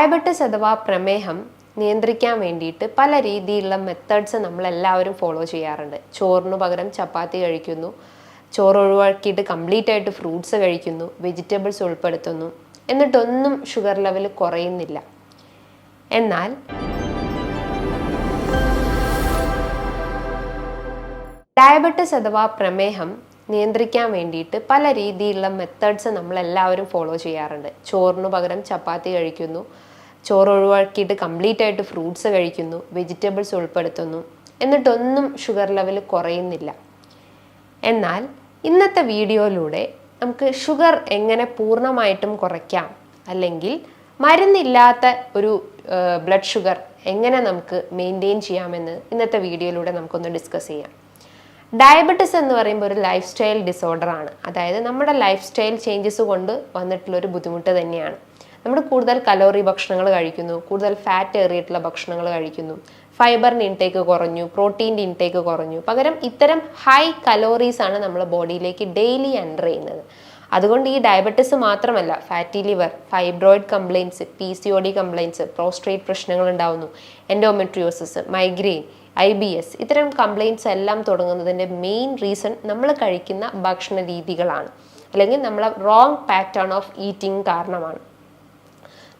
Diabetes അഥവാ പ്രമേഹം നിയന്ത്രിക്കാൻ വേണ്ടിയിട്ട് പല രീതിയിലുള്ള മെത്തേഡ്സ് നമ്മളെല്ലാവരും ഫോളോ ചെയ്യാറുണ്ട്. ചോറിന് പകരം ചപ്പാത്തി കഴിക്കുന്നു. ചോറ് ഒഴിവാക്കിയിട്ട് കംപ്ലീറ്റ് ആയിട്ട് ഫ്രൂട്ട്സ് കഴിക്കുന്നു. വെജിറ്റബിൾസ് ഉൾപ്പെടുത്തുന്നു. എന്നിട്ടൊന്നും ഷുഗർ ലെവൽ കുറയുന്നില്ല. എന്നാൽ ഡയബറ്റിസ് അഥവാ പ്രമേഹം നിയന്ത്രിക്കാൻ വേണ്ടിയിട്ട് പല രീതിയിലുള്ള മെത്തേഡ്സ് നമ്മളെല്ലാവരും ഫോളോ ചെയ്യാറുണ്ട്. ചോറിന് പകരം ചപ്പാത്തി കഴിക്കുന്നു. ചോറ് ഒഴിവാക്കിയിട്ട് കംപ്ലീറ്റ് ആയിട്ട് ഫ്രൂട്ട്സ് കഴിക്കുന്നു വെജിറ്റബിൾസ് ഉൾപ്പെടുത്തുന്നു. എന്നിട്ടൊന്നും ഷുഗർ ലെവൽ കുറയുന്നില്ല. എന്നാൽ ഇന്നത്തെ വീഡിയോയിലൂടെ നമുക്ക് ഷുഗർ എങ്ങനെ പൂർണമായിട്ടും കുറയ്ക്കാം അല്ലെങ്കിൽ മരുന്നില്ലാത്ത ഒരു ബ്ലഡ് ഷുഗർ എങ്ങനെ നമുക്ക് മെയിന്റെയിൻ ചെയ്യാമെന്ന് ഇന്നത്തെ വീഡിയോയിലൂടെ നമുക്കൊന്ന് ഡിസ്കസ് ചെയ്യാം. ഡയബറ്റിസ് എന്ന് പറയുമ്പോൾ ഒരു ലൈഫ് സ്റ്റൈൽ ഡിസോർഡർ ആണ്. അതായത് നമ്മുടെ ലൈഫ് സ്റ്റൈൽ ചേഞ്ചസ് കൊണ്ട് വന്നിട്ടുള്ള ഒരു ബുദ്ധിമുട്ട് തന്നെയാണ്. നമ്മൾ കൂടുതൽ കലോറി ഭക്ഷണങ്ങൾ കഴിക്കുന്നു കൂടുതൽ ഫാറ്റ് ഏറിയിട്ടുള്ള ഭക്ഷണങ്ങൾ കഴിക്കുന്നു ഫൈബറിന്റെ ഇൻടേക്ക് കുറഞ്ഞു പ്രോട്ടീന്റെ ഇൻടേക്ക് കുറഞ്ഞു. പകരം ഇത്തരം ഹൈ കലോറീസ് ആണ് നമ്മൾ ബോഡിയിലേക്ക് ഡെയിലി എന്റർ ചെയ്യുന്നത്. അതുകൊണ്ട് ഈ ഡയബറ്റിസ് മാത്രമല്ല fatty liver fibroid complaints P C O D complaints prostate പ്രശ്നങ്ങൾ ഉണ്ടാവുന്നു endometriosis migraine I B S ഇത്തരം കംപ്ലയിൻസ് എല്ലാം തുടങ്ങുന്നതിന്റെ മെയിൻ റീസൺ നമ്മൾ കഴിക്കുന്ന ഭക്ഷണ രീതികളാണ്. അല്ലെങ്കിൽ നമ്മളെ റോങ് പാറ്റേൺ ഓഫ് ഈറ്റിംഗ് കാരണമാണ്.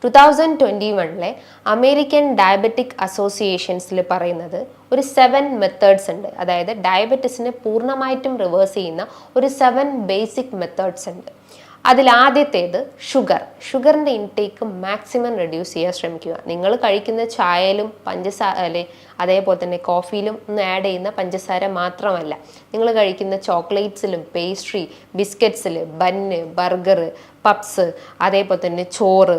ടു തൗസൻഡ് ട്വന്റി വണ്ണിലെ അമേരിക്കൻ ഡയബറ്റിക് അസോസിയേഷൻസിൽ പറയുന്നത് ഒരു സെവൻ മെത്തേഡ്സ് ഉണ്ട്. അതായത് ഡയബറ്റിസിനെ പൂർണമായിട്ടും റിവേഴ്സ് ചെയ്യുന്ന ഒരു സെവൻ ബേസിക് മെത്തേഡ്സ് ഉണ്ട്. അതിൽ ആദ്യത്തേത് ഷുഗർ. ഷുഗറിന്റെ ഇൻടേക്ക് മാക്സിമം റെഡ്യൂസ് ചെയ്യാൻ ശ്രമിക്കുക. നിങ്ങൾ കഴിക്കുന്ന ചായയിലും പഞ്ചസാര അല്ലെ അതേപോലെ തന്നെ കോഫിയിലും ഒന്ന് ആഡ് ചെയ്യുന്ന പഞ്ചസാര മാത്രമല്ല. നിങ്ങൾ കഴിക്കുന്ന ചോക്ലേറ്റ്സിലും പേസ്ട്രി ബിസ്ക്കറ്റ്സിൽ ബന്ന് ബർഗർ പപ്സ് അതേപോലെ തന്നെ ചോറ്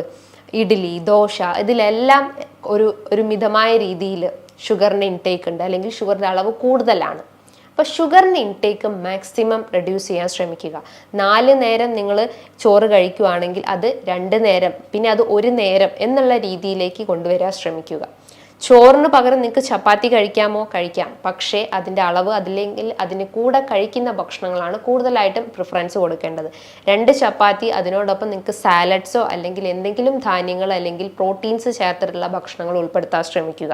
ഇഡ്ഡലി ദോശ ഇതിലെല്ലാം ഒരു ഒരു മിതമായ രീതിയിൽ ഷുഗറിന്റെ ഇൻടേക്ക് ഉണ്ട്. അല്ലെങ്കിൽ ഷുഗറിന്റെ അളവ് കൂടുതലാണ്. അപ്പോൾ ഷുഗറിന്റെ ഇൻടേക്ക് മാക്സിമം റെഡ്യൂസ് ചെയ്യാൻ ശ്രമിക്കുക. നാല് നേരം നിങ്ങൾ ചോറ് കഴിക്കുകയാണെങ്കിൽ അത് രണ്ട് നേരം പിന്നെ അത് ഒരു നേരം എന്നുള്ള രീതിയിലേക്ക് കൊണ്ടുവരാൻ ശ്രമിക്കുക. ചോറിന് പകരം നിങ്ങൾക്ക് ചപ്പാത്തി കഴിക്കാമോ? കഴിക്കാം. പക്ഷേ അതിന്റെ അളവ് അതില്ലെങ്കിൽ അതിന് കൂടെ കഴിക്കുന്ന ഭക്ഷണങ്ങളാണ് കൂടുതലായിട്ടും പ്രിഫറൻസ് കൊടുക്കേണ്ടത്. രണ്ട് ചപ്പാത്തി അതിനോടൊപ്പം നിങ്ങൾക്ക് സാലഡ്സോ അല്ലെങ്കിൽ എന്തെങ്കിലും ധാന്യങ്ങൾ അല്ലെങ്കിൽ പ്രോട്ടീൻസ് ചേർത്തിട്ടുള്ള ഭക്ഷണങ്ങൾ ഉൾപ്പെടുത്താൻ ശ്രമിക്കുക.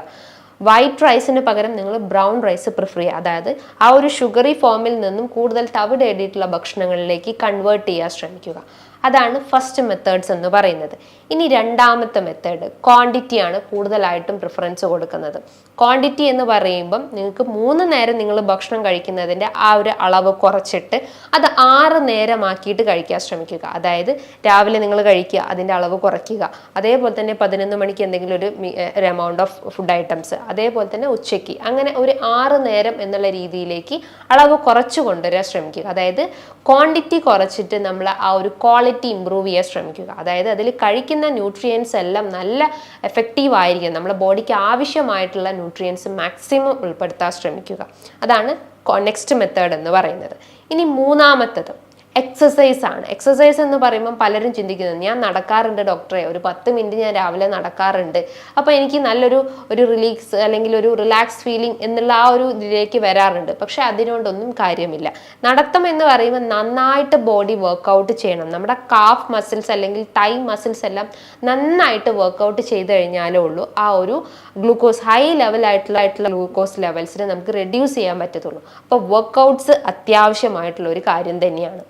വൈറ്റ് റൈസിന് പകരം നിങ്ങൾ ബ്രൗൺ റൈസ് പ്രിഫർ ചെയ്യുക. അതായത് ആ ഒരു ഷുഗറി ഫോമിൽ നിന്നും കൂടുതൽ തവിട് ഏറിയിട്ടുള്ള ഭക്ഷണങ്ങളിലേക്ക് കൺവേർട്ട് ചെയ്യാൻ ശ്രമിക്കുക. അതാണ് ഫസ്റ്റ് മെത്തേഡ്സ് എന്ന് പറയുന്നത്. ഇനി രണ്ടാമത്തെ മെത്തേഡ് ക്വാണ്ടിറ്റിയാണ് കൂടുതലായിട്ടും പ്രിഫറൻസ് കൊടുക്കുന്നത്. ക്വാണ്ടിറ്റി എന്ന് പറയുമ്പം നിങ്ങൾക്ക് മൂന്ന് നേരം നിങ്ങൾ ഭക്ഷണം കഴിക്കുന്നതിന്റെ ആ ഒരു അളവ് കുറച്ചിട്ട് അത് ആറ് നേരമാക്കിയിട്ട് കഴിക്കാൻ ശ്രമിക്കുക. അതായത് രാവിലെ നിങ്ങൾ കഴിക്കുക അതിന്റെ അളവ് കുറയ്ക്കുക. അതേപോലെ തന്നെ പതിനൊന്ന് മണിക്ക് എന്തെങ്കിലും ഒരു ഒരു എമൗണ്ട് ഓഫ് ഫുഡ് ഐറ്റംസ് അതേപോലെ തന്നെ ഉച്ചയ്ക്ക്. അങ്ങനെ ഒരു ആറ് നേരം എന്നുള്ള രീതിയിലേക്ക് അളവ് കുറച്ച് കൊണ്ടുവരാൻ ശ്രമിക്കുക. അതായത് ക്വാണ്ടിറ്റി കുറച്ചിട്ട് നമ്മൾ ആ ഒരു ക്വാളിറ്റി ഇമ്പ്രൂവ് ചെയ്യാൻ ശ്രമിക്കുക. അതായത് അതിൽ കഴിക്കുന്ന ന്യൂട്രിയൻസ് എല്ലാം നല്ല എഫക്റ്റീവ് ആയിരിക്കും നമ്മുടെ ബോഡിക്ക് ആവശ്യമായിട്ടുള്ള ന്യൂട്രിയൻസ് മാക്സിമം ഉൾപ്പെടുത്താൻ ശ്രമിക്കുക. അതാണ് നെക്സ്റ്റ് മെത്തേഡ് എന്ന് പറയുന്നത്. ഇനി മൂന്നാമത്തത്. എക്സസൈസ് ആണ്. എക്സസൈസ് എന്ന് പറയുമ്പോൾ പലരും ചിന്തിക്കുന്നത് ഞാൻ നടക്കാറുണ്ട് ഡോക്ടറെ ഒരു പത്ത് മിനിറ്റ് ഞാൻ രാവിലെ നടക്കാറുണ്ട്. അപ്പോൾ എനിക്ക് നല്ലൊരു ഒരു റിലീക്സ് അല്ലെങ്കിൽ ഒരു റിലാക്സ് ഫീലിംഗ് എന്നുള്ള ആ ഒരു ഇതിലേക്ക് വരാറുണ്ട്. പക്ഷെ അതിനോടൊന്നും കാര്യമില്ല. നടത്തം എന്ന് പറയുമ്പോൾ നന്നായിട്ട് ബോഡി വർക്കൗട്ട് ചെയ്യണം. നമ്മുടെ കാഫ് മസിൽസ് അല്ലെങ്കിൽ തൈ മസിൽസ് എല്ലാം നന്നായിട്ട് വർക്കൗട്ട് ചെയ്ത് കഴിഞ്ഞാലേ ഉള്ളൂ. ആ ഒരു ഗ്ലൂക്കോസ് ഹൈ ലെവലായിട്ടുള്ള ഗ്ലൂക്കോസ് ലെവൽസിനെ നമുക്ക് റെഡ്യൂസ് ചെയ്യാൻ പറ്റത്തുള്ളൂ. അപ്പോൾ വർക്കൗട്ട്സ് അത്യാവശ്യമായിട്ടുള്ള ഒരു കാര്യം തന്നെയാണ്.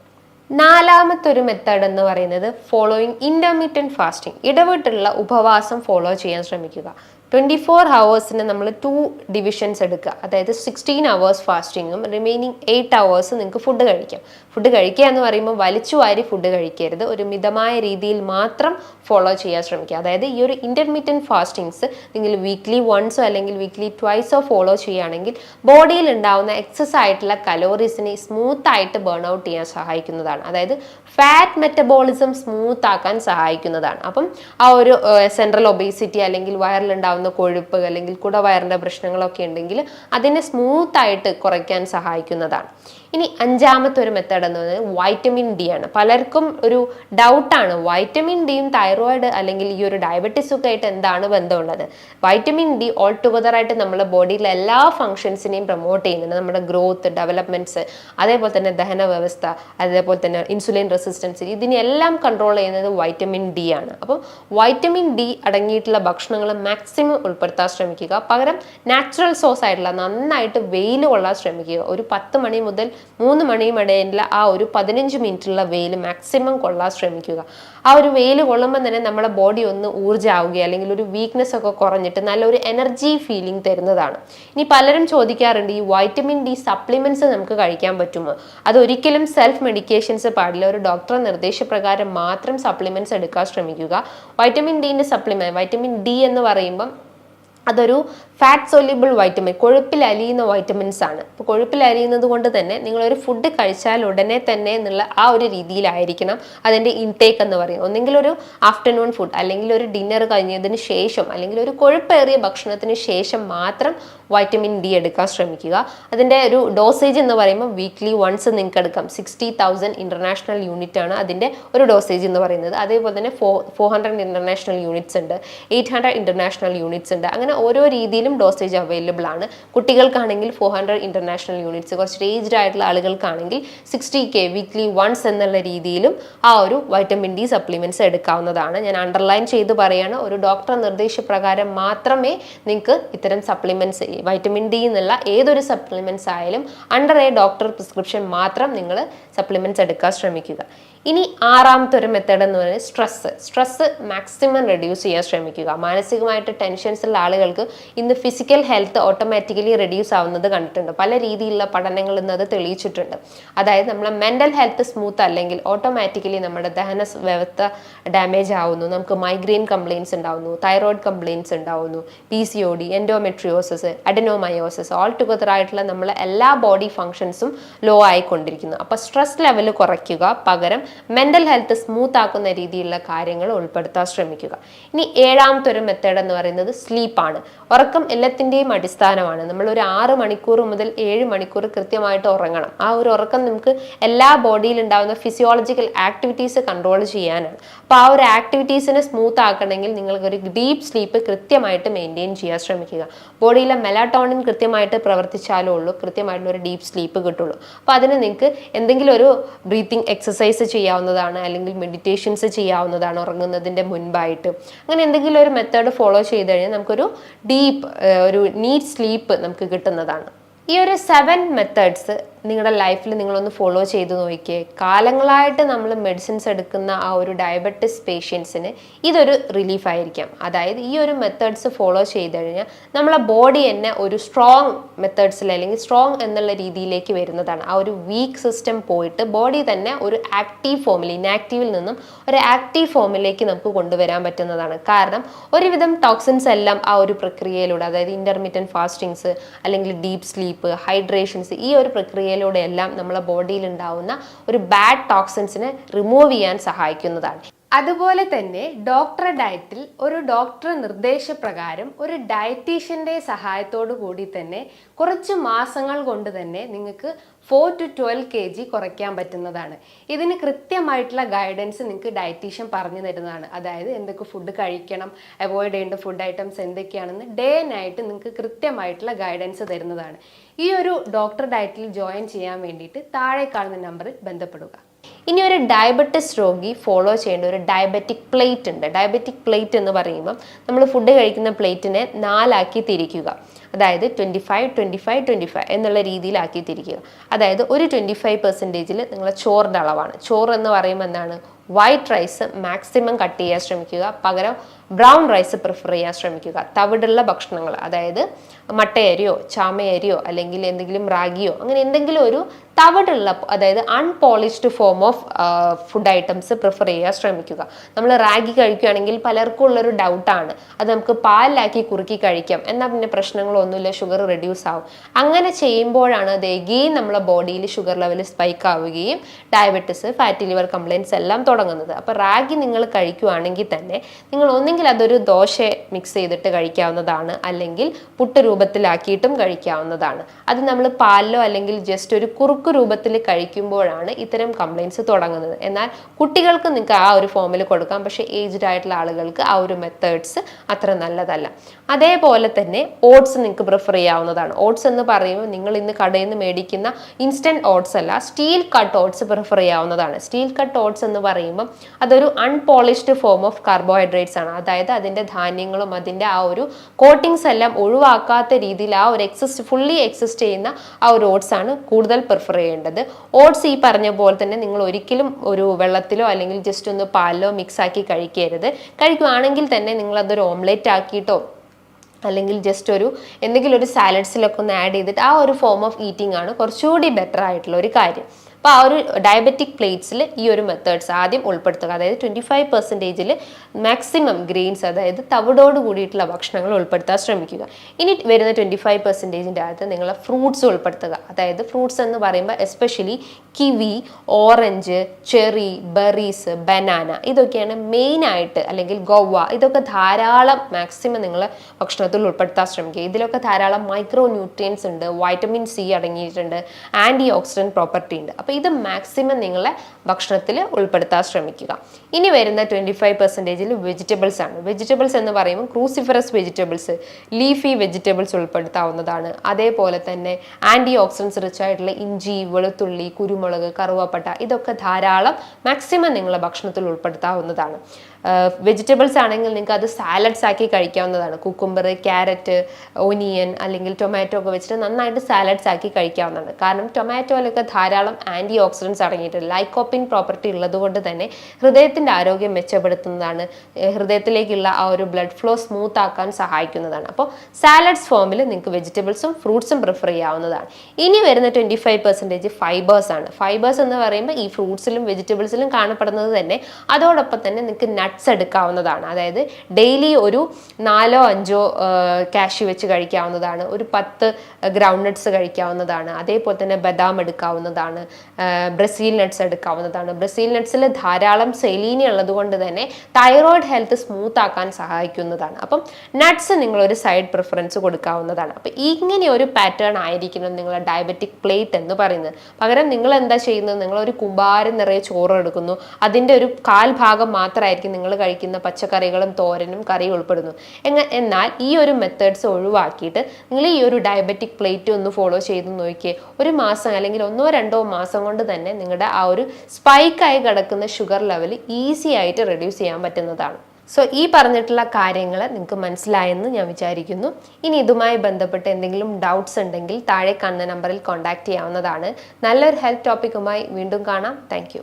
നാലാമത്തെ ഒരു മെത്തേഡ് എന്ന് പറയുന്നത് ഫോളോയിങ് ഇന്റർമീഡിയന്റ് ഫാസ്റ്റിംഗ് ഇടവിട്ടുള്ള ഉപവാസം ഫോളോ ചെയ്യാൻ ശ്രമിക്കുക. ട്വന്റി ഫോർ ഹവേഴ്സിന് നമ്മൾ ടു ഡിവിഷൻസ് എടുക്കുക. അതായത് സിക്സ്റ്റീൻ ഹവേഴ്സ് ഫാസ്റ്റിങ്ങും റിമൈനിങ് എയ്റ്റ് ഹവേഴ്സ് നിങ്ങൾക്ക് ഫുഡ് കഴിക്കാം. ഫുഡ് കഴിക്കുക എന്ന് പറയുമ്പോൾ വലിച്ചു വാരി ഫുഡ് കഴിക്കരുത്. ഒരു മിതമായ രീതിയിൽ മാത്രം ഫോളോ ചെയ്യാൻ ശ്രമിക്കുക. അതായത് ഈ ഒരു ഇന്റർമീഡിയന്റ് ഫാസ്റ്റിങ്സ് നിങ്ങൾ വീക്ക്ലി വൺസോ അല്ലെങ്കിൽ വീക്ക്ലി ട്വൈസോ ഫോളോ ചെയ്യുകയാണെങ്കിൽ ബോഡിയിൽ ഉണ്ടാവുന്ന എക്സസ് ആയിട്ടുള്ള കലോറീസിനെ സ്മൂത്തായിട്ട് ബേൺ ഔട്ട് ചെയ്യാൻ സഹായിക്കുന്നതാണ്. അതായത് ഫാറ്റ് മെറ്റബോളിസം സ്മൂത്ത് ആക്കാൻ സഹായിക്കുന്നതാണ്. അപ്പം ആ ഒരു സെൻട്രൽ ഒബേസിറ്റി അല്ലെങ്കിൽ വയറിലുണ്ടാവുന്ന കൊഴുപ്പ് അല്ലെങ്കിൽ കുടവയറിന്റെ പ്രശ്നങ്ങളൊക്കെ ഉണ്ടെങ്കിൽ അതിനെ സ്മൂത്തായിട്ട് കുറയ്ക്കാൻ സഹായിക്കുന്നതാണ്. ഇനി അഞ്ചാമത്തെ ഒരു മെത്തേഡ് എന്ന് പറയുന്നത് വൈറ്റമിൻ ഡി ആണ്. പലർക്കും ഒരു ഡൗട്ടാണ് വൈറ്റമിൻ ഡിയും തൈറോയിഡ് അല്ലെങ്കിൽ ഈ ഒരു ഡയബറ്റീസൊക്കെ ആയിട്ട് എന്താണ് ബന്ധമുള്ളത്? വൈറ്റമിൻ ഡി ഓൾ ടുഗദർ ആയിട്ട് നമ്മുടെ ബോഡിയിലെ എല്ലാ ഫങ്ഷൻസിനെയും പ്രൊമോട്ട് ചെയ്യുന്നുണ്ട്. നമ്മുടെ ഗ്രോത്ത് ഡെവലപ്മെന്റ്സ് അതേപോലെ തന്നെ ദഹന വ്യവസ്ഥ അതേപോലെ തന്നെ ഇൻസുലിൻ റെസിസ്റ്റൻസ് ഇതിനെല്ലാം കൺട്രോൾ ചെയ്യുന്നത് വൈറ്റമിൻ ഡി ആണ്. അപ്പോൾ വൈറ്റമിൻ ഡി അടങ്ങിയിട്ടുള്ള ഭക്ഷണങ്ങൾ മാക്സിമം ഉൾപ്പെടുത്താൻ ശ്രമിക്കുക. പകരം നാച്ചുറൽ സോഴ്സ് ആയിട്ടുള്ള നന്നായിട്ട് വെയിൽ കൊള്ളാൻ ശ്രമിക്കുക. ഒരു പത്ത് മണി മുതൽ മൂന്ന് മണിയും ഇടയിലുള്ള ആ ഒരു പതിനഞ്ച് മിനിറ്റുള്ള വെയിൽ മാക്സിമം കൊള്ളാൻ ശ്രമിക്കുക. ആ ഒരു വെയിൽ കൊള്ളുമ്പോൾ തന്നെ നമ്മുടെ ബോഡി ഒന്ന് ഊർജമാവുക അല്ലെങ്കിൽ ഒരു വീക്ക്നെസ് ഒക്കെ കുറഞ്ഞിട്ട് നല്ലൊരു എനർജി ഫീലിംഗ് തരുന്നതാണ്. ഇനി പലരും ചോദിക്കാറുണ്ട് ഈ വൈറ്റമിൻ ഡി സപ്ലിമെന്റ്സ് നമുക്ക് കഴിക്കാൻ പറ്റുമോ? അതൊരിക്കലും സെൽഫ് മെഡിക്കേഷൻസ് പാടില്ല. ഒരു ഡോക്ടറെ നിർദ്ദേശപ്രകാരം മാത്രം സപ്ലിമെന്റ്സ് എടുക്കാൻ ശ്രമിക്കുക. വൈറ്റമിൻ ഡീന്റെ സപ്ലിമെന്റ് വൈറ്റമിൻ ഡി എന്ന് പറയുമ്പം അതൊരു ഫാറ്റ് സൊല്യൂബിൾ വൈറ്റമിൻ കൊഴുപ്പിൽ അലിയുന്ന വൈറ്റമിൻസ് ആണ്. അപ്പോൾ കൊഴുപ്പിൽ അലിയുന്നത് കൊണ്ട് തന്നെ നിങ്ങളൊരു ഫുഡ് കഴിച്ചാൽ ഉടനെ തന്നെ എന്നുള്ള ആ ഒരു രീതിയിലായിരിക്കണം അതിന്റെ ഇൻടേക്ക് എന്ന് പറയും ഒന്നെങ്കിൽ ഒരു ആഫ്റ്റർനൂൺ ഫുഡ് അല്ലെങ്കിൽ ഒരു ഡിന്നർ കഴിഞ്ഞതിന് ശേഷം അല്ലെങ്കിൽ ഒരു കൊഴുപ്പേറിയ ഭക്ഷണത്തിന് ശേഷം മാത്രം വൈറ്റമിൻ ഡി എടുക്കാൻ ശ്രമിക്കുക. അതിന്റെ ഒരു ഡോസേജ് എന്ന് പറയുമ്പോൾ വീക്ക്ലി വൺസ് നിങ്ങൾക്ക് എടുക്കാം. സിക്സ്റ്റി തൗസൻഡ് ഇന്റർനാഷണൽ യൂണിറ്റ് ആണ് അതിന്റെ ഒരു ഡോസേജ് എന്ന് പറയുന്നത്. അതേപോലെ തന്നെ four four hundred international units ഉണ്ട്. എയ്റ്റ് ഹൺഡ്രഡ് ഇന്റർനാഷണൽ യൂണിറ്റ്സ് ഉണ്ട്. അങ്ങനെ ഓരോ രീതിയിലും ഡോസേജ് അവൈലബിൾ ആണ്. കുട്ടികൾക്കാണെങ്കിൽ ഫോർ ഹൺഡ്രഡ് ഇന്റർനാഷണൽ യൂണിറ്റ്സ് കുറച്ച് ഏജ്ഡ് ആയിട്ടുള്ള ആളുകൾക്കാണെങ്കിൽ സിക്സ്റ്റി കെ വീക്ക്ലി വൺസ് എന്നുള്ള രീതിയിലും ആ ഒരു വൈറ്റമിൻ ഡി സപ്ലിമെന്റ്സ് എടുക്കാവുന്നതാണ്. ഞാൻ അണ്ടർലൈൻ ചെയ്ത് പറയാണ് ഒരു ഡോക്ടർ നിർദ്ദേശപ്രകാരം മാത്രമേ നിങ്ങൾക്ക് ഇത്തരം സപ്ലിമെന്റ്സ് വൈറ്റമിൻ ഡി എന്നുള്ള ഏതൊരു സപ്ലിമെന്റ്സ് ആയാലും അണ്ടർ എ ഡോക്ടർ പ്രിസ്ക്രിപ്ഷൻ മാത്രം നിങ്ങൾ സപ്ലിമെന്റ്സ് എടുക്കാൻ ശ്രമിക്കുക. ഇനി ആറാമത്തെ ഒരു മെത്തേഡ് എന്ന് പറയുന്നത് സ്ട്രെസ്സ് സ്ട്രെസ്സ് മാക്സിമം റെഡ്യൂസ് ചെയ്യാൻ ശ്രമിക്കുക. മാനസികമായിട്ട് ടെൻഷൻസ് ഉള്ള ആളുകൾക്ക് ഇന്ന് ഫിസിക്കൽ ഹെൽത്ത് ഓട്ടോമാറ്റിക്കലി റെഡ്യൂസ് ആവുന്നത് കണ്ടിട്ടുണ്ട്. പല രീതിയിലുള്ള പഠനങ്ങൾ ഇന്ന് അത് തെളിയിച്ചിട്ടുണ്ട്. അതായത് നമ്മളെ മെന്റൽ ഹെൽത്ത് സ്മൂത്ത് അല്ലെങ്കിൽ ഓട്ടോമാറ്റിക്കലി നമ്മുടെ ദഹന വ്യവസ്ഥ ഡാമേജ് ആവുന്നു. നമുക്ക് മൈഗ്രെയിൻ കംപ്ലയിൻസ് ഉണ്ടാവുന്നു. തൈറോയിഡ് കംപ്ലയിൻസ് ഉണ്ടാവുന്നു. P C O D endometriosis adenomyosis all together ആയിട്ടുള്ള നമ്മളെ എല്ലാ ബോഡി ഫങ്ഷൻസും ലോ ആയിക്കൊണ്ടിരിക്കുന്നു. അപ്പോൾ സ്ട്രെസ് ലെവൽ കുറയ്ക്കുക പകരം മെന്റൽ ഹെൽത്ത് സ്മൂത്ത് ആക്കുന്ന രീതിയിലുള്ള കാര്യങ്ങൾ ഉൾപ്പെടുത്താൻ ശ്രമിക്കുക. ഇനി ഏഴാമത്തെ ഒരു മെത്തേഡ് എന്ന് പറയുന്നത് സ്ലീപ്പാണ് ഉറക്കം എല്ലാത്തിന്റെയും അടിസ്ഥാനമാണ്. നമ്മൾ ഒരു ആറ് മണിക്കൂർ മുതൽ ഏഴ് മണിക്കൂർ കൃത്യമായിട്ട് ഉറങ്ങണം. ആ ഒരു ഉറക്കം നമുക്ക് എല്ലാ ബോഡിയിൽ ഉണ്ടാകുന്ന ഫിസിയോളജിക്കൽ ആക്ടിവിറ്റീസ് കൺട്രോൾ ചെയ്യാനാണ്. അപ്പോൾ ആ ഒരു ആക്ടിവിറ്റീസിനെ സ്മൂത്ത് ആക്കണമെങ്കിൽ നിങ്ങൾക്ക് ഒരു ഡീപ്പ് സ്ലീപ്പ് കൃത്യമായിട്ട് മെയിന്റെയിൻ ചെയ്യാൻ ശ്രമിക്കുക. ബോഡിയിലെ മെലാട്ടോണിൻ കൃത്യമായിട്ട് പ്രവർത്തിച്ചാലേ ഉള്ളൂ കൃത്യമായിട്ടുള്ള ഒരു ഡീപ്പ് സ്ലീപ്പ് കിട്ടുള്ളൂ. അപ്പോൾ അതിന് നിങ്ങൾക്ക് എന്തെങ്കിലും ഒരു ബ്രീത്തിങ് എക്സസൈസ് ചെയ്യാവുന്നതാണ് അല്ലെങ്കിൽ മെഡിറ്റേഷൻസ് ചെയ്യാവുന്നതാണ് ഉറങ്ങുന്നതിന്റെ മുൻപായിട്ട്. അങ്ങനെ എന്തെങ്കിലും ഒരു മെത്തേഡ് ഫോളോ ചെയ്ത് കഴിഞ്ഞാൽ നമുക്കൊരു ഡീപ്പ് ഒരു നീറ്റ് സ്ലീപ്പ് നമുക്ക് കിട്ടുന്നതാണ്. ഈ ഒരു സെവൻ മെത്തേഡ്സ് നിങ്ങളുടെ ലൈഫിൽ നിങ്ങളൊന്ന് ഫോളോ ചെയ്ത് നോക്കിയേ. കാലങ്ങളായിട്ട് നമ്മൾ മെഡിസിൻസ് എടുക്കുന്ന ആ ഒരു ഡയബറ്റിസ് പേഷ്യൻസിന് ഇതൊരു റിലീഫ് ആയിരിക്കാം. അതായത് ഈ ഒരു മെത്തേഡ്സ് ഫോളോ ചെയ്ത് കഴിഞ്ഞാൽ നമ്മളെ ബോഡി തന്നെ ഒരു സ്ട്രോങ് മെത്തേഡ്സിൽ അല്ലെങ്കിൽ സ്ട്രോങ് എന്നുള്ള രീതിയിലേക്ക് വരുന്നതാണ്. ആ ഒരു വീക്ക് സിസ്റ്റം പോയിട്ട് ബോഡി തന്നെ ഒരു ആക്റ്റീവ് ഫോമിൽ ഇനാക്റ്റീവിൽ നിന്നും ഒരു ആക്റ്റീവ് ഫോമിലേക്ക് നമുക്ക് കൊണ്ടുവരാൻ പറ്റുന്നതാണ്. കാരണം ഒരുവിധം ടോക്സിൻസ് എല്ലാം ആ ഒരു പ്രക്രിയയിലൂടെ അതായത് ഇന്റർമീഡിയറ്റ് ഫാസ്റ്റിങ്സ് അല്ലെങ്കിൽ ഡീപ്പ് സ്ലീപ്പ് ഹൈഡ്രേഷൻസ് ഈ ഒരു പ്രക്രിയയിലൂടെ എല്ലാം നമ്മളെ ബോഡിയിൽ ഉണ്ടാവുന്ന ഒരു ബാഡ് ടോക്സിൻസിനെ റിമൂവ് ചെയ്യാൻ സഹായിക്കുന്നതാണ്. അതുപോലെ തന്നെ ഡോക്ടർ ഡയറ്റിൽ ഒരു ഡോക്ടർ നിർദ്ദേശപ്രകാരം ഒരു ഡയറ്റീഷ്യന്റെ സഹായത്തോടു കൂടി തന്നെ കുറച്ച് മാസങ്ങൾ കൊണ്ട് തന്നെ നിങ്ങൾക്ക് four to twelve K G കുറയ്ക്കാൻ പറ്റുന്നതാണ്. ഇതിന് കൃത്യമായിട്ടുള്ള ഗൈഡൻസ് നിങ്ങൾക്ക് ഡയറ്റീഷ്യൻ പറഞ്ഞു തരുന്നതാണ്. അതായത് എന്തൊക്കെ ഫുഡ് കഴിക്കണം അവോയ്ഡ് ചെയ്യേണ്ട ഫുഡ് ഐറ്റംസ് എന്തൊക്കെയാണെന്ന് ഡേ നൈറ്റ് നിങ്ങൾക്ക് കൃത്യമായിട്ടുള്ള ഗൈഡൻസ് തരുന്നതാണ്. ഈ ഒരു ഡോക്ടർ ഡയറ്റിൽ ജോയിൻ ചെയ്യാൻ വേണ്ടിയിട്ട് താഴെ കാണുന്ന നമ്പറിൽ ബന്ധപ്പെടുക. ഇനി ഒരു ഡയബറ്റിസ് രോഗി ഫോളോ ചെയ്യേണ്ട ഒരു ഡയബറ്റിക് പ്ലേറ്റ് ഉണ്ട്. ഡയബറ്റിക് പ്ലേറ്റ് എന്ന് പറയുമ്പം നമ്മൾ ഫുഡ് കഴിക്കുന്ന പ്ലേറ്റിനെ നാലാക്കി തിരിക്കുക. അതായത് twenty five twenty five twenty five എന്നുള്ള രീതിയിലാക്കി തിരിക്കുക അതായത് ഒരു ട്വന്റി ഫൈവ് പെർസെന്റേജിൽ നിങ്ങളെ ചോറിന്റെ അളവാണ്. ചോറ് എന്ന് പറയുമ്പോൾ എന്താണ്? വൈറ്റ് റൈസ് മാക്സിമം കട്ട് ചെയ്യാൻ ശ്രമിക്കുക. പകരം ബ്രൗൺ റൈസ് പ്രിഫർ ചെയ്യാൻ ശ്രമിക്കുക. തവിടുള്ള ഭക്ഷണങ്ങൾ അതായത് മട്ടയരിയോ ചാമയരിയോ അല്ലെങ്കിൽ എന്തെങ്കിലും റാഗിയോ അങ്ങനെ എന്തെങ്കിലും ഒരു തവിടുള്ള അതായത് unpolished form of food items prefer ചെയ്യാൻ ശ്രമിക്കുക. നമ്മൾ റാഗി കഴിക്കുകയാണെങ്കിൽ പലർക്കും ഉള്ളൊരു ഡൗട്ടാണ് അത് നമുക്ക് പാലിലാക്കി കുറുക്കി കഴിക്കാം. എന്നാൽ പിന്നെ പ്രശ്നങ്ങളൊന്നുമില്ല ഷുഗർ റെഡ്യൂസ് ആവും. അങ്ങനെ ചെയ്യുമ്പോഴാണ് അത് എഗെയിൻ നമ്മളെ ബോഡിയിൽ ഷുഗർ ലെവൽ സ്പൈക്ക് ആവുകയും ഡയബറ്റിസ് ഫാറ്റി ലിവർ കംപ്ലയിൻസ് എല്ലാം തുടങ്ങുന്നത്. അപ്പോൾ റാഗി നിങ്ങൾ കഴിക്കുകയാണെങ്കിൽ തന്നെ നിങ്ങൾ ഒന്നെങ്കിൽ ഒന്നെങ്കിൽ അതൊരു ദോശ മിക്സ് ചെയ്തിട്ട് കഴിക്കാവുന്നതാണ്. അല്ലെങ്കിൽ പുട്ട് രൂപത്തിലാക്കിയിട്ടും കഴിക്കാവുന്നതാണ്. അത് നമ്മൾ പാലിലോ അല്ലെങ്കിൽ ജസ്റ്റ് ഒരു കുറുക്ക് രൂപത്തിൽ കഴിക്കുമ്പോഴാണ് ഇത്തരം കംപ്ലയിൻസ് തുടങ്ങുന്നത്. എന്നാൽ കുട്ടികൾക്ക് നിങ്ങൾക്ക് ആ ഒരു ഫോമിൽ കൊടുക്കാം. പക്ഷേ ഏജ്ഡ് ആയിട്ടുള്ള ആളുകൾക്ക് ആ ഒരു മെത്തേഡ്സ് അത്ര നല്ലതല്ല. അതേപോലെ തന്നെ ഓട്സ് നിങ്ങൾക്ക് പ്രിഫർ ചെയ്യാവുന്നതാണ്. ഓട്സ് എന്ന് പറയുമ്പോൾ നിങ്ങൾ ഇന്ന് കടയിൽ നിന്ന് മേടിക്കുന്ന ഇൻസ്റ്റന്റ് ഓട്സ് അല്ല സ്റ്റീൽ കട്ട് ഓട്സ് പ്രിഫർ ചെയ്യാവുന്നതാണ്. സ്റ്റീൽ കട്ട് ഓട്സ് എന്ന് പറയുമ്പോൾ അതൊരു അൺപോളിഷ്ഡ് ഫോം ഓഫ് കാർബോഹൈഡ്രേറ്റ്സ് ആണ്. അതായത് അതിന്റെ ധാന്യങ്ങളും അതിന്റെ ആ ഒരു കോട്ടിങ്സ് എല്ലാം ഒഴിവാക്കാത്ത രീതിയിൽ ആ ഒരു എക്സിസ്റ്റ് ഫുള്ളി എക്സിസ്റ്റ് ചെയ്യുന്ന ആ ഒരു ഓട്സ് ആണ് കൂടുതൽ പ്രിഫർ ചെയ്യേണ്ടത്. ഓട്സ് ഈ പറഞ്ഞ പോലെ തന്നെ നിങ്ങൾ ഒരിക്കലും ഒരു വെള്ളത്തിലോ അല്ലെങ്കിൽ ജസ്റ്റ് ഒന്ന് പാലിലോ മിക്സ് ആക്കി കഴിക്കരുത്. കഴിക്കുകയാണെങ്കിൽ തന്നെ നിങ്ങൾ അതൊരു ഓംലെറ്റ് ആക്കിയിട്ടോ അല്ലെങ്കിൽ ജസ്റ്റ് ഒരു എന്തെങ്കിലും ഒരു സാലഡ്സിലൊക്കെ ഒന്ന് ആഡ് ചെയ്തിട്ട് ആ ഒരു ഫോം ഓഫ് ഈറ്റിംഗ് ആണ് കുറച്ചുകൂടി ബെറ്റർ ആയിട്ടുള്ള ഒരു കാര്യം. അപ്പോൾ ആ ഒരു ഡയബറ്റിക് പ്ലേറ്റ്സിൽ ഈ ഒരു മെത്തേഡ്സ് ആദ്യം ഉൾപ്പെടുത്തുക. അതായത് ട്വന്റി ഫൈവ് പെർസെന്റേജിൽ മാക്സിമം ഗ്രെയിൻസ് അതായത് തവിടോട് കൂടിയിട്ടുള്ള ഭക്ഷണങ്ങൾ ഉൾപ്പെടുത്താൻ ശ്രമിക്കുക. ഇനി വരുന്ന ട്വന്റി ഫൈവ് പെർസെന്റേജിന്റെ അകത്ത് നിങ്ങൾ ഫ്രൂട്ട്സ് ഉൾപ്പെടുത്തുക. അതായത് ഫ്രൂട്ട്സ് എന്ന് പറയുമ്പോൾ especially kiwi orange cherry berries banana ഇതൊക്കെയാണ് മെയിനായിട്ട് അല്ലെങ്കിൽ ഗോവ ഇതൊക്കെ ധാരാളം മാക്സിമം നിങ്ങൾ ഭക്ഷണത്തിൽ ഉൾപ്പെടുത്താൻ ശ്രമിക്കുക. ഇതിലൊക്കെ ധാരാളം മൈക്രോ ന്യൂട്രിയൻസ് ഉണ്ട് വൈറ്റമിൻ സി അടങ്ങിയിട്ടുണ്ട് ആന്റി ഓക്സിഡന്റ് പ്രോപ്പർട്ടി ഉണ്ട്. അപ്പോൾ ഇത് മാക്സിമം നിങ്ങളെ ഭക്ഷണത്തിൽ ഉൾപ്പെടുത്താൻ ശ്രമിക്കുക. ഇനി വരുന്ന ട്വന്റി ഫൈവ് പെർസെന്റേജിൽ വെജിറ്റബിൾസ് ആണ്. വെജിറ്റബിൾസ് എന്ന് പറയുമ്പോൾ ക്രൂസിഫറസ് വെജിറ്റബിൾസ് ലീഫി വെജിറ്റബിൾസ് ഉൾപ്പെടുത്താവുന്നതാണ്. അതേപോലെ തന്നെ ആന്റി ഓക്സിഡൻസ് റിച്ച് ആയിട്ടുള്ള ഇഞ്ചി വെളുത്തുള്ളി കുരുമുളക് കറുവപ്പട്ട ഇതൊക്കെ ധാരാളം മാക്സിമം നിങ്ങളെ ഭക്ഷണത്തിൽ ഉൾപ്പെടുത്താവുന്നതാണ്. വെജിറ്റബിൾസ് ആണെങ്കിൽ നിങ്ങൾക്ക് അത് സാലഡ്സ് ആക്കി കഴിക്കാവുന്നതാണ്. കുക്കുംബർ ക്യാരറ്റ് ഒനിയൻ അല്ലെങ്കിൽ ടൊമാറ്റോ ഒക്കെ വെച്ചിട്ട് നന്നായിട്ട് സാലഡ്സ് ആക്കി കഴിക്കാവുന്നതാണ്. കാരണം ടൊമാറ്റോയിലൊക്കെ ധാരാളം ആന്റി ഓക്സിഡൻസ് അടങ്ങിയിട്ടുണ്ട് ലൈക്കോപ്പിൻ പ്രോപ്പർട്ടി ഉള്ളതുകൊണ്ട് തന്നെ ഹൃദയത്തിന്റെ ആരോഗ്യം മെച്ചപ്പെടുത്തുന്നതാണ് ഹൃദയത്തിലേക്കുള്ള ആ ഒരു ബ്ലഡ് ഫ്ലോ സ്മൂത്ത് ആക്കാൻ സഹായിക്കുന്നതാണ്. അപ്പോൾ സാലഡ്സ് ഫോമിൽ നിങ്ങൾക്ക് വെജിറ്റബിൾസും ഫ്രൂട്ട്സും പ്രിഫർ ചെയ്യാവുന്നതാണ്. ഇനി വരുന്ന ട്വന്റി ഫൈവ് പെർസെന്റേജ് ഫൈബേഴ്സ് ആണ്. ഫൈബേഴ്സ് എന്ന് പറയുമ്പോൾ ഈ ഫ്രൂട്ട്സിലും വെജിറ്റബിൾസിലും കാണപ്പെടുന്നത് തന്നെ അതോടൊപ്പം തന്നെ നിങ്ങൾക്ക് നട്ട്സ് എടുക്കാവുന്നതാണ്. അതായത് ഡെയിലി ഒരു നാലോ അഞ്ചോ കാഷ്യൂ വെച്ച് കഴിക്കാവുന്നതാണ്. ഒരു പത്ത് ഗ്രൗണ്ട് നട്ട്സ് കഴിക്കാവുന്നതാണ്. അതേപോലെ തന്നെ ബദാം എടുക്കാവുന്നതാണ്. ബ്രസീൽ നട്ട്സ് എടുക്കാവുന്നതാണ്. ബ്രസീൽ നട്ട്സിൽ ധാരാളം സെലീനി ഉള്ളത് കൊണ്ട് തന്നെ തൈറോയിഡ് ഹെൽത്ത് സ്മൂത്ത് ആക്കാൻ സഹായിക്കുന്നതാണ്. അപ്പം നട്ട്സ് നിങ്ങളൊരു സൈഡ് പ്രിഫറൻസ് കൊടുക്കാവുന്നതാണ്. അപ്പം ഇങ്ങനെ ഒരു പാറ്റേൺ ആയിരിക്കണം നിങ്ങളുടെ ഡയബറ്റിക് പ്ലേറ്റ് എന്ന് പറയുന്നത്. പകരം നിങ്ങൾ എന്താ ചെയ്യുന്നത്? നിങ്ങളൊരു കുമ്പാരം നിറയെ ചോറ് എടുക്കുന്നു. അതിന്റെ ഒരു കാൽ ഭാഗം മാത്രമായിരിക്കും നിങ്ങൾ കഴിക്കുന്ന പച്ചക്കറികളും തോരനും കറിയും ഉൾപ്പെടുന്നു. എന്നാൽ ഈ ഒരു മെത്തേഡ്സ് ഒഴിവാക്കിയിട്ട് നിങ്ങൾ ഈ ഒരു ഡയബറ്റിക് പ്ലേറ്റ് ഒന്ന് ഫോളോ ചെയ്ത് നോക്കിയേ. ഒരു മാസം അല്ലെങ്കിൽ ഒന്നോ രണ്ടോ മാസം കൊണ്ട് തന്നെ നിങ്ങളുടെ ആ ഒരു സ്പൈക്കായി കിടക്കുന്ന ഷുഗർ ലെവൽ ഈസി ആയിട്ട് റെഡ്യൂസ് ചെയ്യാൻ പറ്റുന്നതാണ്. സോ ഈ പറഞ്ഞിട്ടുള്ള കാര്യങ്ങൾ നിങ്ങൾക്ക് മനസ്സിലായെന്ന് ഞാൻ വിചാരിക്കുന്നു. ഇനി ഇതുമായി ബന്ധപ്പെട്ട് എന്തെങ്കിലും ഡൗട്ട്സ് ഉണ്ടെങ്കിൽ താഴെ കാണുന്ന നമ്പറിൽ കോൺടാക്ട് ചെയ്യാവുന്നതാണ്. നല്ലൊരു ഹെൽത്ത് ടോപ്പിക്കുമായി വീണ്ടും കാണാം. താങ്ക്